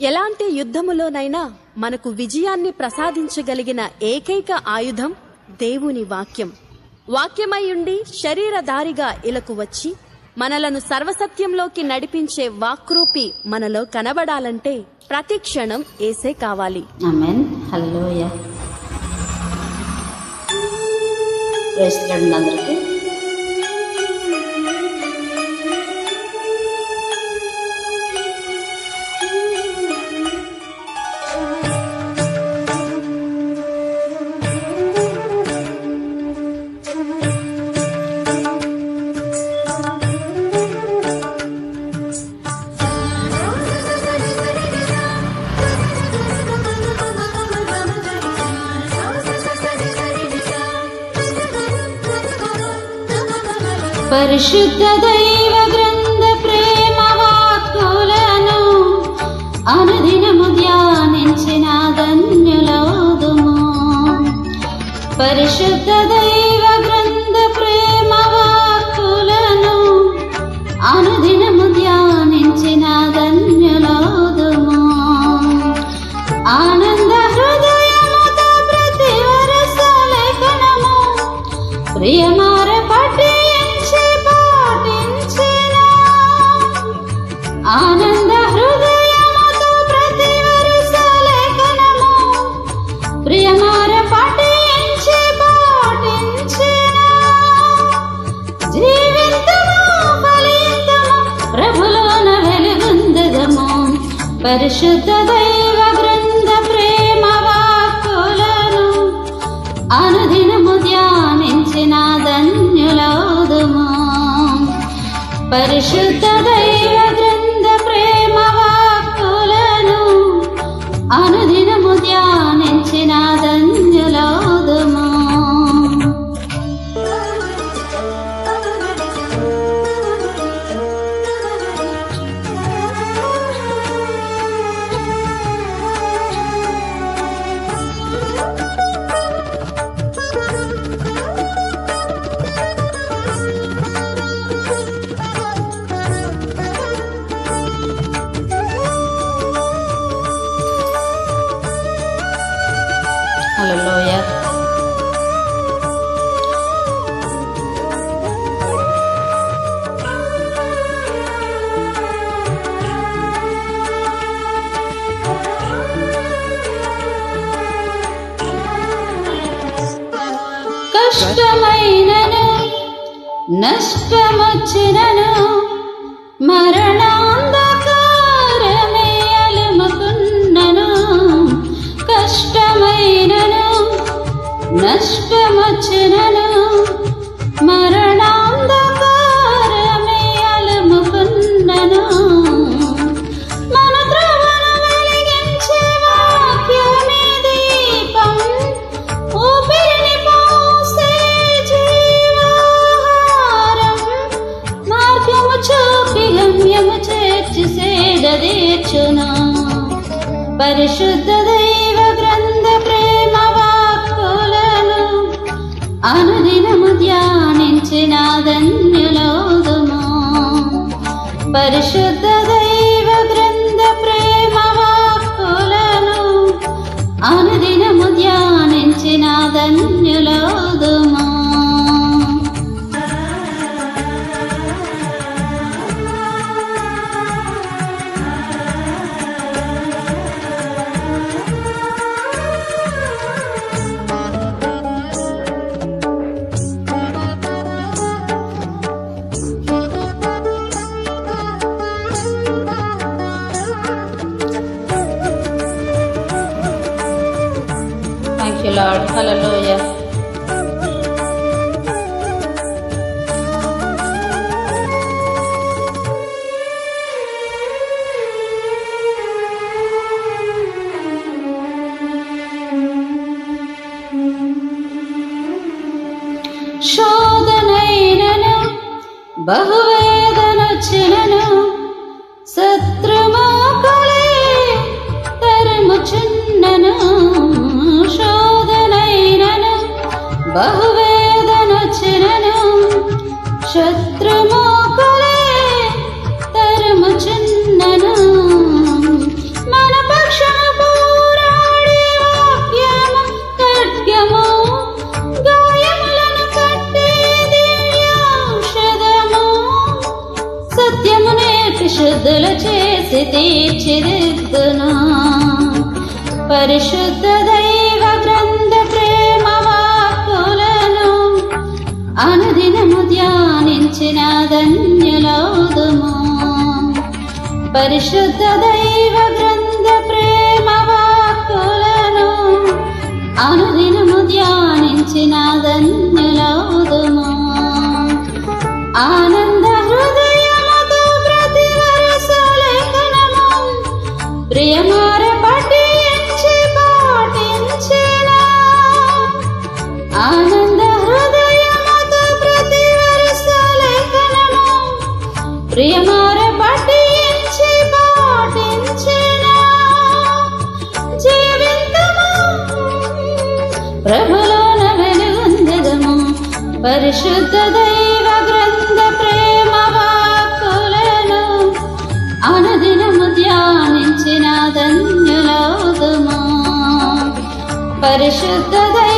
ఎలాంటి యుద్ధములోనైనా మనకు విజయాన్ని ప్రసాదించగలిగిన ఏకైక ఆయుధం దేవుని వాక్యం. వాక్యమైయుండి శరీరధారిగా ఇలకు వచ్చి మనలను సర్వసత్యంలోకి నడిపించే వాక్రూపి మనలో కనబడాలంటే ప్రతి క్షణం ఏసే కావాలి. అందరికీ. పరిశుద్ధ దైవ గ్రంథ ప్రేమ వాక్కులను అనుదినము ధ్యానించిన ధన్యులవుదుము. పరిశుద్ధ దైవ గ్రంథ ప్రేమ వాక్కులను అనుదినము ధ్యానించిన ధన్యులవుదుము. ఆనంద హృదయముతో ప్రతి వరస లేఖనము ప్రియమార పఠించి ఆనంద హృదయముతో ప్రతి వరుస లేఖనము ప్రియమార పఠించి పాటించిన. జీవితము ఫలితము ప్రభులోన వెలుగుందము పరిశుద్ధ దైవ బృంద ప్రేమ వాక్కులను అనుదినము ధ్యానించిన ధన్యులౌదుము పరిశుద్ధ కష్టమైనను నష్టమొచ్చినను మరణాంధకారమే అలుముకున్నను కష్టమైనను నష్టమొచ్చినను మరణ పరిశుద్ధ దైవ గ్రంథ ప్రేమ వాక్కులను అనుదినము ధ్యానించిన ధన్యులౌదుము పరిశుద్ధ you, Lord. Hallelujah. శోధనైనను బహువేదనొచ్చినను బహువేదనొచ్చినను శత్రుమోకులే తరముచున్నను మన పక్షము పోరాడి వాక్యము గట్యము గాయములను కట్టే సత్యము నేర్పి శుద్ధులు చేసి తీర్చిదిద్దునా పరిశుద్ధ ధన్యులౌదుము పరిశుద్ధ దైవ గ్రంథ ప్రేమ వాక్కులను అనుదినము ధ్యానించిన ధన్యులౌదుము ఆనంద హృదయముతో ప్రతి వరుస లేఖనము ప్రియమార ప్రియమార పఠించి పాటించిన జీవితము. ప్రభులోన వెలుగొందెదము పరిశుద్ధ దైవ గ్రంథ ప్రేమ వాక్కులను అనుదినము ధ్యానించిన ధన్యులౌదుము పరిశుద్ధ దైవ